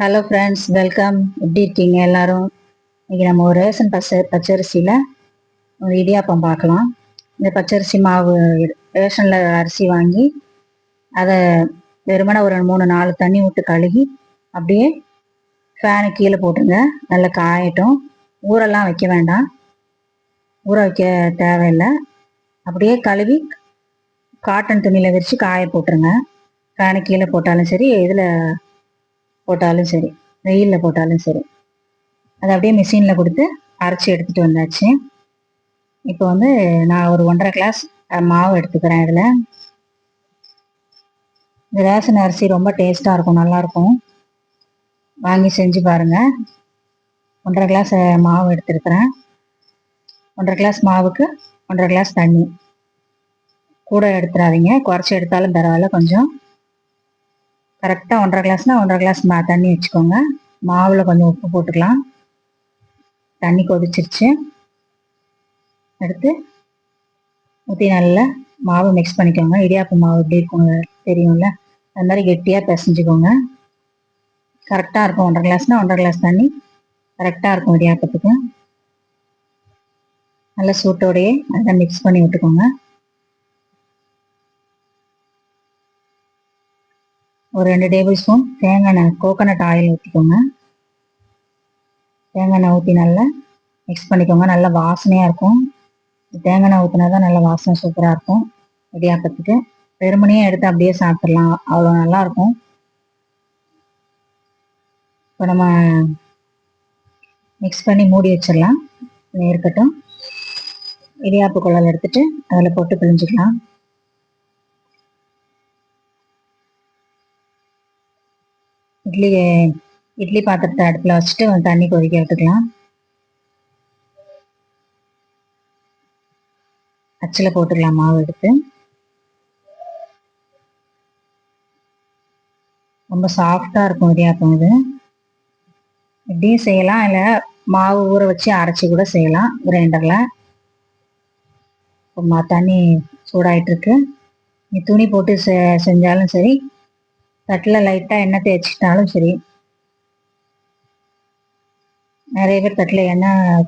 Hello friends welcome எப்படி இருக்கீங்க எல்லாரும்? இன்னைக்கு நம்ம ஒரு ரேஷன் பச்சை பச்சரிசியில் ஒரு இடியாப்பம் பார்க்கலாம். இந்த பச்சரிசி மாவு ரேஷனில் அரிசி வாங்கி அதை வெறுமனே ஒரு மூணு நாலு தண்ணி விட்டு கழுகி அப்படியே ஃபேனு கீழே போட்டுங்க நல்லா காயட்டும். ஊரெல்லாம் வைக்க வேண்டாம். ஊற வைக்க தேவையில்லை. அப்படியே கழுவி காட்டன் துணியில் விரித்து காய போட்டுருங்க. ஃபேனு கீழே போட்டாலும் சரி இதில் போட்டாலும் சரி வெயிலில் போட்டாலும் சரி. அதை அப்படியே மிஷினில் கொடுத்து அரைச்சி எடுத்துகிட்டு வந்தாச்சு. இப்போ வந்து நான் ஒரு ஒன்றரை கிளாஸ் மாவு எடுத்துக்கிறேன் இதில். இந்த ரேஷன் அரிசி ரொம்ப டேஸ்ட்டாக இருக்கும் நல்லாயிருக்கும் வாங்கி செஞ்சு பாருங்கள் ஒன்றரை கிளாஸ் மாவு எடுத்துருக்குறேன். ஒன்றரை கிளாஸ் மாவுக்கு ஒன்றரை கிளாஸ் தண்ணி. கூட எடுத்துடாதீங்க குறைச்சி எடுத்தாலும் பரவாயில்ல கொஞ்சம் கரெக்டாக ஒன்றரை கிளாஸ்னால் ஒன்றரை கிளாஸ் மா தண்ணி வச்சுக்கோங்க. மாவில் கொஞ்சம் உப்பு போட்டுக்கலாம். தண்ணி கொதிச்சிருச்சு. எடுத்து ஊற்றி நல்லா மாவு மிக்ஸ் பண்ணிக்கோங்க. இடியாப்பு மாவு எப்படி இருக்கும் தெரியும்ல? அது மாதிரி கெட்டியாக பிசைஞ்சுக்கோங்க. கரெக்டாக இருக்கும். ஒன்றரை கிளாஸ்னால் ஒன்றரை கிளாஸ் தண்ணி. கரெக்டாக இருக்கும் இடியாப்பத்துக்கு. நல்லா சூட்டோடையே அதை மிக்ஸ் பண்ணி விட்டுக்கோங்க. ஒரு ரெண்டு டேபிள் ஸ்பூன் தேங்காய் எண்ணெய் கோகோனட் ஆயில் ஊற்றிக்கோங்க தேங்காய் எண்ணெய் ஊற்றி நல்லா மிக்ஸ் பண்ணிக்கோங்க. நல்லா வாசனையாக இருக்கும். தேங்காய் எண்ணெய் ஊற்றினா தான் நல்லா வாசனை சூப்பராக இருக்கும். இடியாப்பத்துக்கு. வெறுமனையே எடுத்து அப்படியே சாப்பிட்றலாம் அவ்வளோ நல்லாயிருக்கும் இப்போ நம்ம மிக்ஸ் பண்ணி மூடி வச்சிடலாம். இருக்கட்டும். இடியாப்பு குழல் எடுத்துட்டு அதில் போட்டு பிழிஞ்சிக்கலாம். இட்லி இட்லி பாத்திரத்தை அடுப்பில் வச்சுட்டு தண்ணி கொதிக்க விட்டுக்கலாம். அச்சில் போட்டுக்கலாம் மாவு எடுத்து. ரொம்ப சாஃப்டாக இருக்கும் இடியாப்பம் இது? இப்படியும் செய்யலாம். இல்லை மாவு ஊற வச்சு அரைச்சி கூட செய்யலாம். கிரைண்டரில் தண்ணி சூடாயிட்டு இருக்கு நீ துணி போட்டு செ செஞ்சாலும் சரி தட்டில் லைட்டாக எண்ணெய் தேய்ச்சிட்டாலும் சரி நிறைய பேர் தட்டில் எண்ணெய்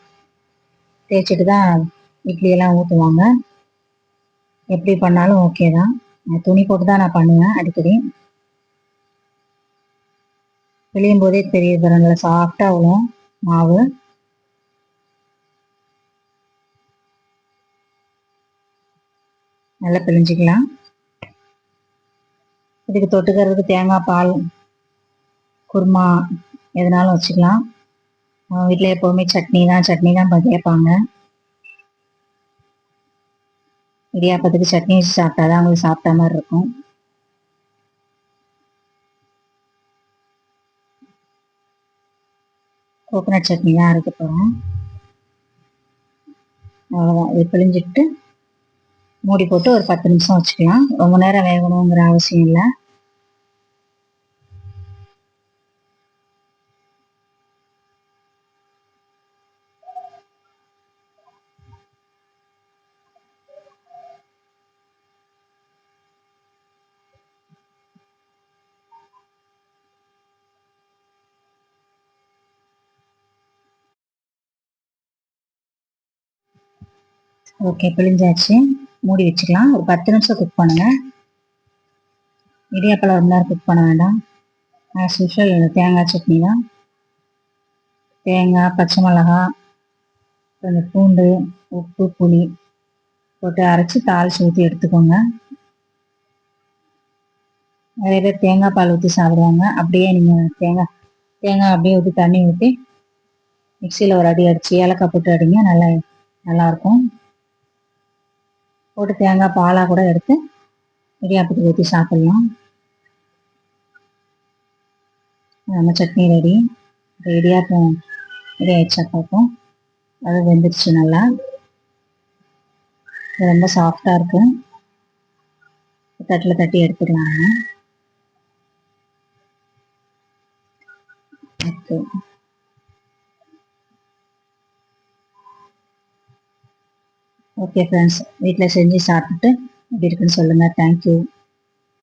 தேய்ச்சிட்டு தான் இட்லியெல்லாம் ஊற்றுவாங்க எப்படி பண்ணாலும் ஓகே தான். துணி போட்டு தான் நான் பண்ணுவேன் அடிக்கடி. பிழியும் போதே தெரியுது நல்லா சாஃப்டாக விழும் மாவு. நல்லா பிழிஞ்சிக்கலாம். இதுக்கு தொட்டுக்கிறதுக்கு தேங்காய் பால் குருமா எதுனாலும் வச்சுக்கலாம். வீட்டில் எப்போவுமே சட்னி தான் சட்னி தான் கேட்பாங்க இடியாப்பத்துக்கு சட்னி வச்சு சாப்பிட்டா தான் அவங்களுக்கு சாப்பிட்ட மாதிரி இருக்கும். கோகனட் சட்னி தான் அரைக்க போகிறேன் அவ்வளோதான் இது பிழிஞ்சிட்டு மூடி போட்டு ஒரு பத்து நிமிஷம் வச்சுக்கலாம். ரொம்ப நேரம் வேகணுங்கிற அவசியம் இல்லை. ஓகே பிழிஞ்சாச்சு. மூடி வச்சுக்கலாம் ஒரு பத்து நிமிஷம் குக் பண்ணுங்க. இடியாப்பழம் ஒரு நேரம் குக் பண்ண வேண்டாம். ஆஸ் யூஷுவல் தேங்காய் சட்னி தான். தேங்காய் பச்சை மிளகா கொஞ்சம் பூண்டு உப்பு புளி போட்டு அரைச்சி தாளிச்சு ஊற்றி எடுத்துக்கோங்க. நிறைய பேர் தேங்காய் பால் ஊற்றி சாப்பிடுவாங்க. அப்படியே நீங்கள் தேங்காய் தேங்காய் அப்படியே ஊற்றி தண்ணி ஊற்றி மிக்சியில் ஒரு அடி அடித்து ஏலக்காய் போட்டு அடிங்க. நல்லா நல்லாயிருக்கும் போட்டு தேங்காய் பாலாக கூட எடுத்து இடியாப்பத்துக்கு ஊற்றி சாப்பிட்லாம். நம்ம சட்னி ரெடி இடியாப்பம் ரெடி ஆயிடுச்சா பார்ப்போம் அது வெந்துருச்சு நல்லா. ரொம்ப சாஃப்டாக இருக்கு. தட்டில் தட்டி எடுத்துக்கலாம். ஓகே ஓகே ஃப்ரெண்ட்ஸ் வீட்டில் செஞ்சு சாப்பிட்டுட்டு எப்படி இருக்குன்னு சொல்லுங்கள் தேங்க்யூ